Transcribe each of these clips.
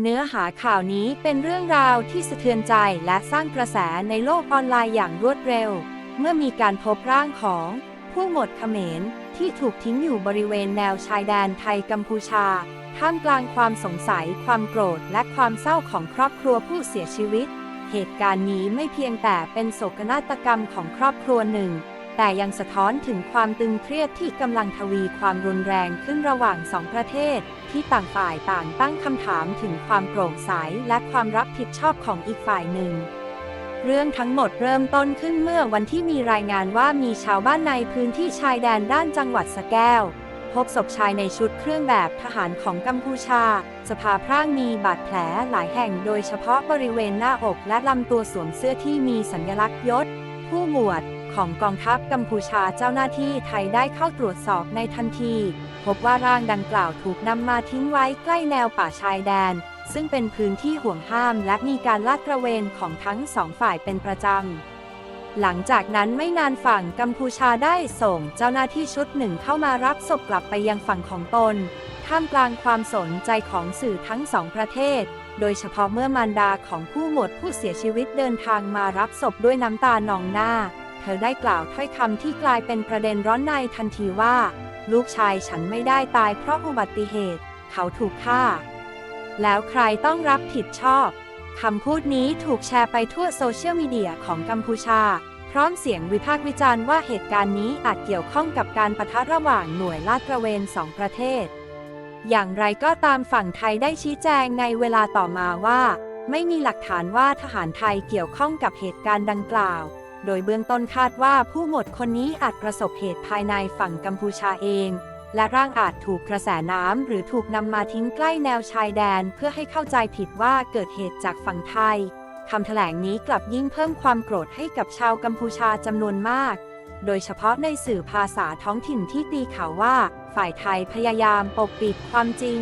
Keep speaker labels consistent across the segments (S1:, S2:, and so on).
S1: เนื้อหาข่าวนี้เป็นเรื่องราวที่สะเทือนใจและสร้างกระแสในโลกออนไลน์อย่างรวดเร็ว เมื่อมีการพบร่างของ ผู้หมดเขมรที่ถูกทิ้งอยู่บริเวณแนวชายแดนไทยกัมพูชา ท่ามกลางความสงสัย ความโกรธ และความเศร้าของครอบครัวผู้เสียชีวิต เหตุการณ์นี้ไม่เพียงแต่เป็นโศกนาฏกรรมของครอบครัวหนึ่ง แต่ยังสะท้อนถึงความตึงเครียดที่กำลังทวีความรุนแรงขึ้นระหว่างสองประเทศ ที่ต่างฝ่ายต่างตั้งคำถามถึงความโปร่งใสและความรับผิดชอบของอีกฝ่ายหนึ่ง เรื่องทั้งหมดเริ่มต้นขึ้นเมื่อวันที่มีรายงานว่ามีชาวบ้านในพื้นที่ชายแดนด้านจังหวัดสแก้ว พบศพชายในชุดเครื่องแบบทหารของกัมพูชา สภาพร่างมีบาดแผลหลายแห่งโดยเฉพาะบริเวณหน้าอกและลำตัวสวมเสื้อที่มีสัญลักษณ์ยศ ผู้หมวด ของกองทัพกัมพูชาเจ้าหน้าที่ไทยได้เข้าตรวจสอบในทันที พบว่าร่างดังกล่าวถูกนำมาทิ้งไว้ใกล้แนวป่าชายแดน ซึ่งเป็นพื้นที่ห่วงห้ามและมีการลาดตระเวนของทั้งสองฝ่ายเป็นประจำ หลังจากนั้นไม่นานฝั่งกัมพูชาได้ส่งเจ้าหน้าที่ชุดหนึ่งเข้ามารับศพกลับไปยังฝั่งของตน ท่ามกลางความสนใจของสื่อทั้งสองประเทศโดยเฉพาะเมื่อมารดาของผู้หมดผู้เสียชีวิตเดินทางมารับศพด้วยน้ำตานองหน้า เธอได้กล่าวถ้อยคำที่กลายเป็นประเด็นร้อนในทันทีว่า ลูกชายฉันไม่ได้ตายเพราะอุบัติเหตุ เขาถูกฆ่า แล้วใครต้องรับผิดชอบคำพูดนี้ถูกแชร์ไปทั่วโซเชียลมีเดียของกัมพูชา พร้อมเสียงวิพากษ์วิจารณ์ว่าเหตุการณ์นี้อาจเกี่ยวข้องกับการปะทะระหว่างหน่วยลาดตระเวนสองประเทศ อย่างไรก็ตามฝั่งไทยได้ชี้แจงในเวลาต่อมาว่า ไม่มีหลักฐานว่าทหารไทยเกี่ยวข้องกับเหตุการณ์ดังกล่าว โดยเบื้องต้นคาดว่าผู้หมดคนนี้อาจประสบเหตุภายในฝั่งกัมพูชาเอง และร่างอาจถูกกระแสน้ำหรือถูกนำมาทิ้งใกล้แนวชายแดน เพื่อให้เข้าใจผิดว่าเกิดเหตุจากฝั่งไทยคำแถลงนี้กลับยิ่งเพิ่มความโกรธให้กับชาวกัมพูชาจำนวนมาก โดยเฉพาะในสื่อภาษาท้องถิ่นที่ตีข่าวว่า ฝ่ายไทยพยายามปกปิดความจริง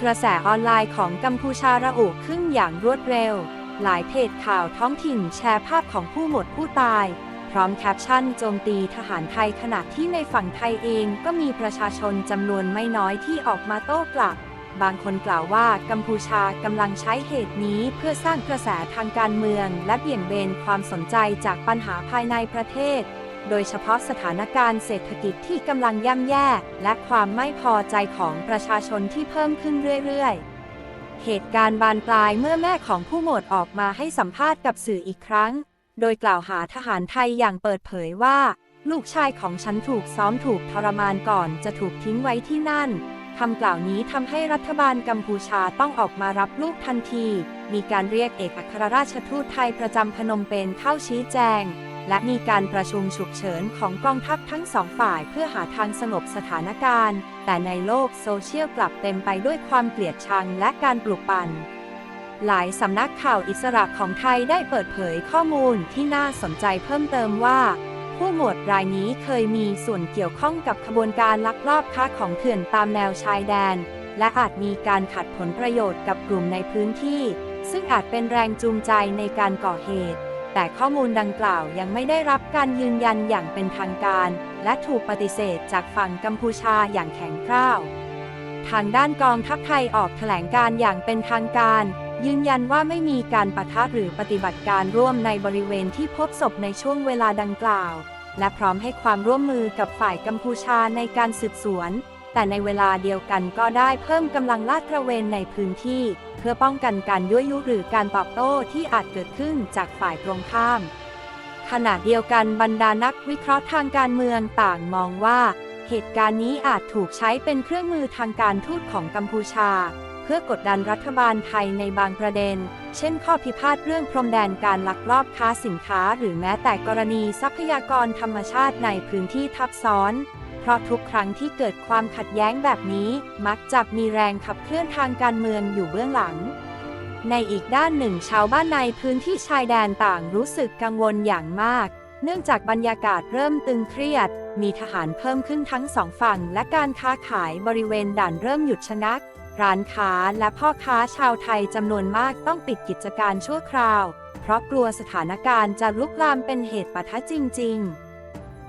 S1: กระแสออนไลน์ของกัมพูชาระอุขึ้นอย่างรวดเร็ว หลายเพจข่าวท้องถิ่นแชร์ภาพของผู้หมดผู้ตาย พร้อมแคปชั่นโจมตีทหารไทยขณะที่ในฝั่งไทยเองก็มีประชาชนจำนวนไม่น้อยที่ออกมาโต้กลับ บางคนกล่าวว่ากัมพูชากำลังใช้เหตุนี้เพื่อสร้างกระแสทางการเมือง และเบี่ยงเบนความสนใจจากปัญหาภายในประเทศ โดยเฉพาะสถานการณ์เศรษฐกิจที่กำลังย่ำแย่ และความไม่พอใจของประชาชนที่เพิ่มขึ้นเรื่อยๆ เหตุการณ์บานปลายเมื่อแม่ของผู้หมวดออกมาให้สัมภาษณ์กับสื่ออีกครั้ง โดยกล่าวหาทหารไทยอย่างเปิดเผยว่า ลูกชายของฉันถูกซ้อมถูกทรมานก่อนจะถูกทิ้งไว้ที่นั่นคำกล่าวนี้ทำให้รัฐบาลกัมพูชาต้องออกมารับลูกทันที มีการเรียกเอกอัครราชทูตไทยประจำพนมเปญเข้าชี้แจง และมีการประชุมฉุกเฉินของกองทัพทั้งสองฝ่ายเพื่อหาทางสงบสถานการณ์ แต่ในโลกโซเชียลกลับเต็มไปด้วยความเกลียดชังและการปลุกปั่น หลายสำนักข่าวอิสระของไทยได้เปิดเผยข้อมูลที่น่าสนใจเพิ่มเติมว่า ผู้หมวดรายนี้เคยมีส่วนเกี่ยวข้องกับขบวนการลักลอบค้าของเถื่อนตามแนวชายแดน และอาจมีการขัดผลประโยชน์กับกลุ่มในพื้นที่ ซึ่งอาจเป็นแรงจูงใจในการก่อเหตุ แต่ข้อมูลดังกล่าวยังไม่ได้รับการยืนยันอย่างเป็นทางการ และถูกปฏิเสธจากฝั่งกัมพูชาอย่างแข็งกร้าว ทางด้านกองทัพไทยออกแถลงการอย่างเป็นทางการ ยืนยันว่าไม่มีการปะทะหรือปฏิบัติการร่วมในบริเวณที่พบศพในช่วงเวลาดังกล่าว และพร้อมให้ความร่วมมือกับฝ่ายกัมพูชาในการสืบสวน แต่ในเวลาเดียวกันก็ได้เพิ่มกำลังลาดตระเวนในพื้นที่ เพื่อป้องกันการยั่วยุหรือการตอบโต้ที่อาจเกิดขึ้นจากฝ่ายตรงข้าม ขณะเดียวกันบรรดานักวิเคราะห์ทางการเมืองต่างมองว่า เหตุการณ์นี้อาจถูกใช้เป็นเครื่องมือทางการทูตของกัมพูชา เพื่อกดดันรัฐบาลไทยในบางประเด็น เช่น ข้อพิพาทเรื่องพรมแดนการลักลอบค้าสินค้า หรือแม้แต่กรณีทรัพยากรธรรมชาติในพื้นที่ทับซ้อน ราะทุกครั้งที่เกิดความขัดแย้งแบบนี้มักจะมีแรงขับเคลื่อนทางการเมืองอยู่เบื้องหลัง ในอีกด้านหนึ่งชาวบ้านในพื้นที่ชายแดนต่างรู้สึกกังวลอย่างมาก เนื่องจากบรรยากาศเริ่มตึงเครียด มีทหารเพิ่มขึ้นทั้งสองฝั่ง และการค้าขายบริเวณด่านเริ่มหยุดชะงัก ร้านค้าและพ่อค้าชาวไทยจำนวนมากต้องปิดกิจการชั่วคราว เพราะกลัวสถานการณ์จะลุกลามเป็นเหตุปะทะจริง ๆ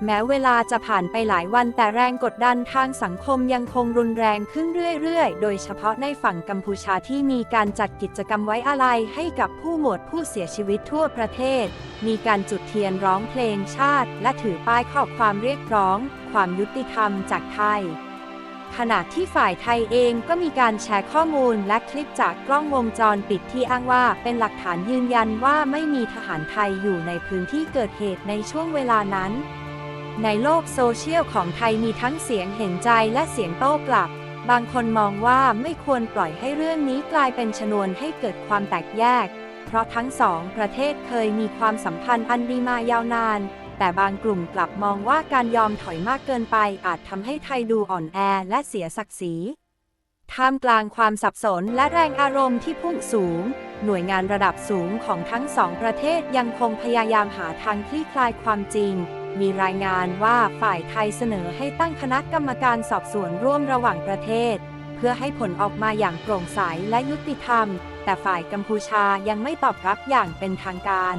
S1: แม้เวลาจะผ่านไปหลายวันแต่แรงกดดันทางสังคมยังคงรุนแรงขึ้นเรื่อยๆ โดยเฉพาะในฝั่งกัมพูชาที่มีการจัดกิจกรรมไว้อาลัยให้กับผู้หมวดผู้เสียชีวิตทั่วประเทศ มีการจุดเทียนร้องเพลงชาติ และถือป้ายข้อความเรียกร้อง ความยุติธรรมจากไทย ขณะที่ฝ่ายไทยเองก็มีการแชร์ข้อมูลและคลิปจากกล้องวงจรปิดที่อ้างว่าเป็นหลักฐานยืนยันว่าไม่มีทหารไทยอยู่ในพื้นที่เกิดเหตุในช่วงเวลานั้น ในโลกโซเชียลของไทยมีทั้งเสียงเห็นใจและเสียงโต้กลับ บางคนมองว่าไม่ควรปล่อยให้เรื่องนี้กลายเป็นชนวนให้เกิดความแตกแยก เพราะทั้งสองประเทศเคยมีความสัมพันธ์อันดีมายาวนาน แต่บางกลุ่มกลับมองว่าการยอมถอยมากเกินไปอาจทำให้ไทยดูอ่อนแอและเสียศักดิ์ศรีท่ามกลางความสับสนและแรงอารมณ์ที่พุ่งสูง หน่วยงานระดับสูงของทั้งสองประเทศยังคงพยายามหาทางคลี่คลายความจริง มีรายงานว่าฝ่ายไทยเสนอให้ตั้งคณะกรรมการสอบสวนร่วมระหว่างประเทศ เพื่อให้ผลออกมาอย่างโปร่งใสและยุติธรรม แต่ฝ่ายกัมพูชายังไม่ตอบรับอย่างเป็นทางการ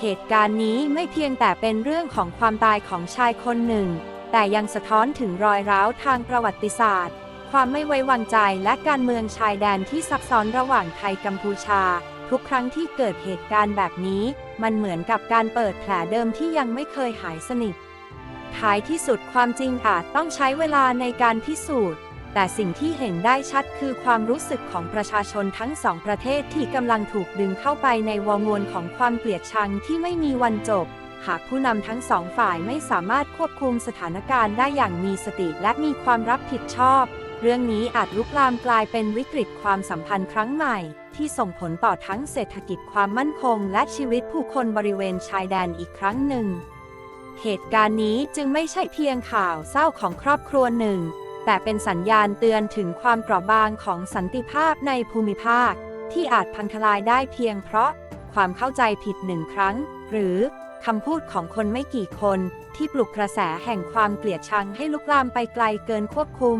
S1: เหตุการณ์นี้ไม่เพียงแต่เป็นเรื่องของความตายของชายคนหนึ่ง แต่ยังสะท้อนถึงรอยร้าวทางประวัติศาสตร์ ความไม่ไว้วางใจและการเมืองชายแดนที่ซับซ้อนระหว่างไทยกัมพูชา ทุกครั้งที่เกิดเหตุการณ์แบบนี้ มันเหมือนกับการเปิดแผลเดิมที่ยังไม่เคยหายสนิทท้ายที่สุดความจริงอาจต้องใช้เวลาในการพิสูจน์ แต่สิ่งที่เห็นได้ชัดคือความรู้สึกของประชาชนทั้งสองประเทศที่กำลังถูกดึงเข้าไปในวงวนของความเกลียดชังที่ไม่มีวันจบ หากผู้นำทั้งสองฝ่ายไม่สามารถควบคุมสถานการณ์ได้อย่างมีสติและมีความรับผิดชอบ เรื่องนี้อาจลุกลามกลายเป็นวิกฤตความสัมพันธ์ครั้งใหม่ ที่ส่งผลต่อทั้งเศรษฐกิจความมั่นคง และชีวิตผู้คนบริเวณชายแดนอีกครั้งหนึ่ง เหตุการณ์นี้จึงไม่ใช่เพียงข่าวเศร้าของครอบครัวหนึ่ง แต่เป็นสัญญาณเตือนถึงความเปราะบางของสันติภาพในภูมิภาค ที่อาจพังทลายได้เพียงเพราะความเข้าใจผิดหนึ่งครั้ง หรือคำพูดของคนไม่กี่คน ที่ปลุกกระแสแห่งความเกลียดชังให้ลุกลามไปไกลเกินควบคุม